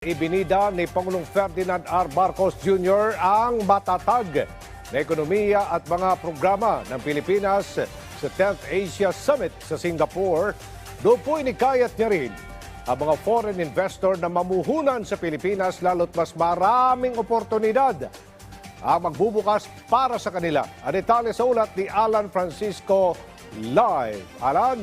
Ibinida ni Pangulong Ferdinand R. Marcos Jr. ang matatag na ekonomiya at mga programa ng Pilipinas sa 10th Asia Summit sa Singapore. Doon po inikayat niya rin ang mga foreign investor na mamuhunan sa Pilipinas lalo't mas maraming oportunidad ang magbubukas para sa kanila. Ang detalye sa ulat ni Alan Francisco Live. Alan?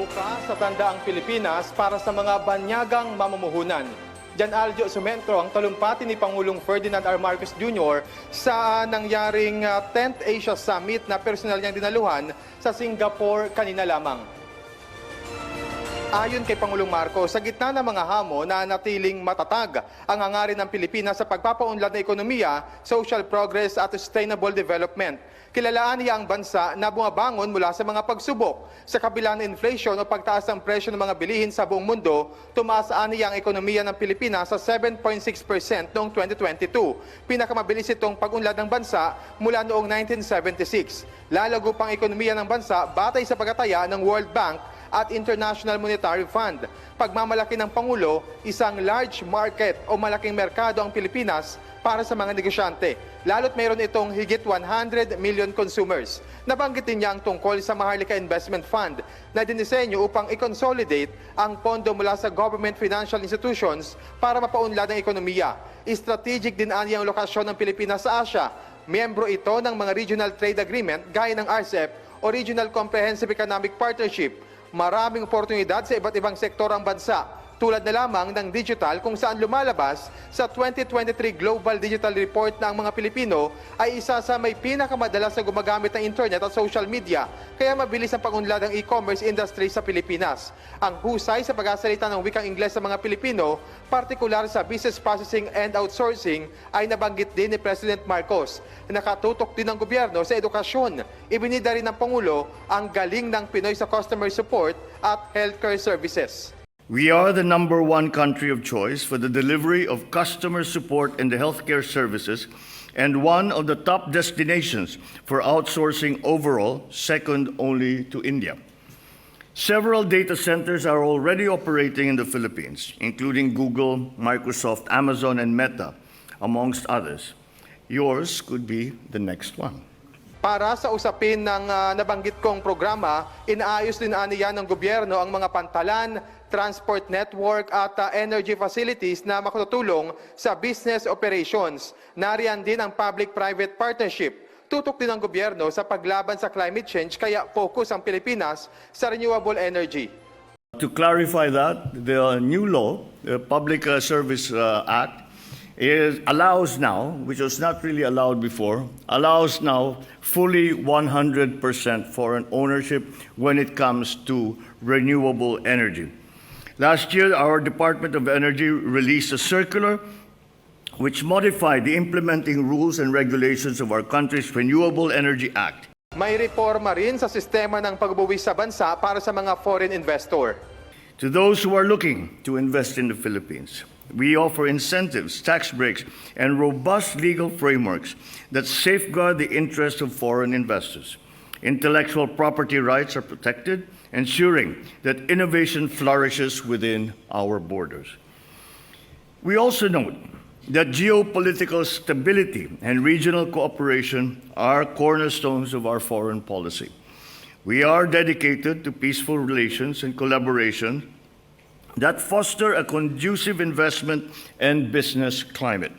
Bukas sa tanda ang Pilipinas para sa mga banyagang mamumuhunan. Jan Aljo Sumentro ang talumpati ni Pangulong Ferdinand R. Marcos Jr. sa nangyaring ah, 10th Asia Summit na personal niyang dinaluhan sa Singapore kanina lamang. Ayon kay Pangulong Marcos, sa gitna ng mga hamon na natiling matatag ang hangarin ng Pilipinas sa pagpapaunlad ng ekonomiya, social progress at sustainable development. Kilalaan niya ang bansa na bumabangon mula sa mga pagsubok. Sa kabila ng inflation o pagtaas ng presyo ng mga bilihin sa buong mundo, tumaas niya ang ekonomiya ng Pilipinas sa 7.6% noong 2022. Pinakamabilis itong pag-unlad ng bansa mula noong 1976. Lalago pang ekonomiya ng bansa batay sa pagkataya ng World Bank at International Monetary Fund. Pagmamalaki ng Pangulo, isang large market o malaking merkado ang Pilipinas para sa mga negosyante. Lalo't mayroon itong higit 100 million consumers. Nabanggit din niya ang tungkol sa Maharlika Investment Fund na dinisenyo upang i-consolidate ang pondo mula sa government financial institutions para mapaunlad ang ekonomiya. Strategic din ani ang lokasyon ng Pilipinas sa Asia. Miyembro ito ng mga regional trade agreement gaya ng RCEP o Regional Comprehensive Economic Partnership maraming oportunidad sa iba't ibang sektor ang bansa. Tulad na lamang ng digital kung saan lumalabas sa 2023 Global Digital Report na ang mga Pilipino ay isa sa may pinakamadalas na gumagamit ng internet at social media kaya mabilis ang pagunlad ng e-commerce industry sa Pilipinas. Ang husay sa pag-asalita ng wikang Ingles sa mga Pilipino, partikular sa business processing and outsourcing ay nabanggit din ni President Marcos. Nakatutok din ng gobyerno sa edukasyon. Ibinida rin ng Pangulo ang galing ng Pinoy sa customer support at healthcare services. We are the number one country of choice for the delivery of customer support in the healthcare services and one of the top destinations for outsourcing overall, second only to India. Several data centers are already operating in the Philippines, including Google, Microsoft, Amazon, and Meta, amongst others. Yours could be the next one. Para sa usapin ng ah, nabanggit kong programa, inaayos din aniya ng gobyerno ang mga pantalan, transport network at ah, energy facilities na makatutulong sa business operations. Nariyan din ang public-private partnership. Tutok din ng gobyerno sa paglaban sa climate change kaya focus ang Pilipinas sa renewable energy. To clarify that, the new law, the Public uh, Service uh, Act, is, allows now, which was not really allowed before, allows now fully 100% foreign ownership when it comes to renewable energy. Last year, our Department of Energy released a circular which modified the implementing rules and regulations of our country's Renewable Energy Act. May reforma rin sa sistema ng pagbuwis sa bansa para sa mga foreign investor. To those who are looking to invest in the Philippines, we offer incentives, tax breaks, and robust legal frameworks that safeguard the interests of foreign investors. Intellectual property rights are protected, ensuring that innovation flourishes within our borders. We also note that geopolitical stability and regional cooperation are cornerstones of our foreign policy. We are dedicated to peaceful relations and collaboration that foster a conducive investment and business climate.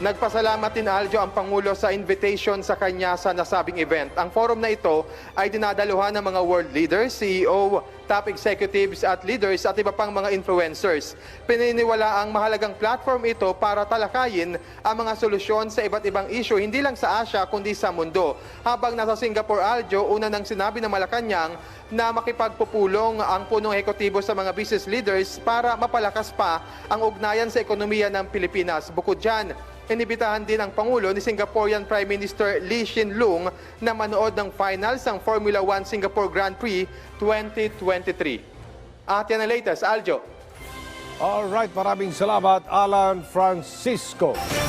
Nagpasalamat din Aljo ang Pangulo sa invitation sa kanya sa nasabing event. Ang forum na ito ay dinadaluhan ng mga world leaders, CEO, top executives at leaders at iba pang mga influencers. Pininiwala ang mahalagang platform ito para talakayin ang mga solusyon sa iba't ibang issue hindi lang sa Asia kundi sa mundo. Habang nasa Singapore Aljo, una nang sinabi ng Malacanang na makipagpupulong ang punong ekotibo sa mga business leaders para mapalakas pa ang ugnayan sa ekonomiya ng Pilipinas. Bukod dyan, inibitahan din ang Pangulo ni Singaporean Prime Minister Lee Hsien Loong na manood ng finals ng Formula 1 Singapore Grand Prix 2023. At yan ang latest, Aljo. Alright, maraming salamat Alan Francisco.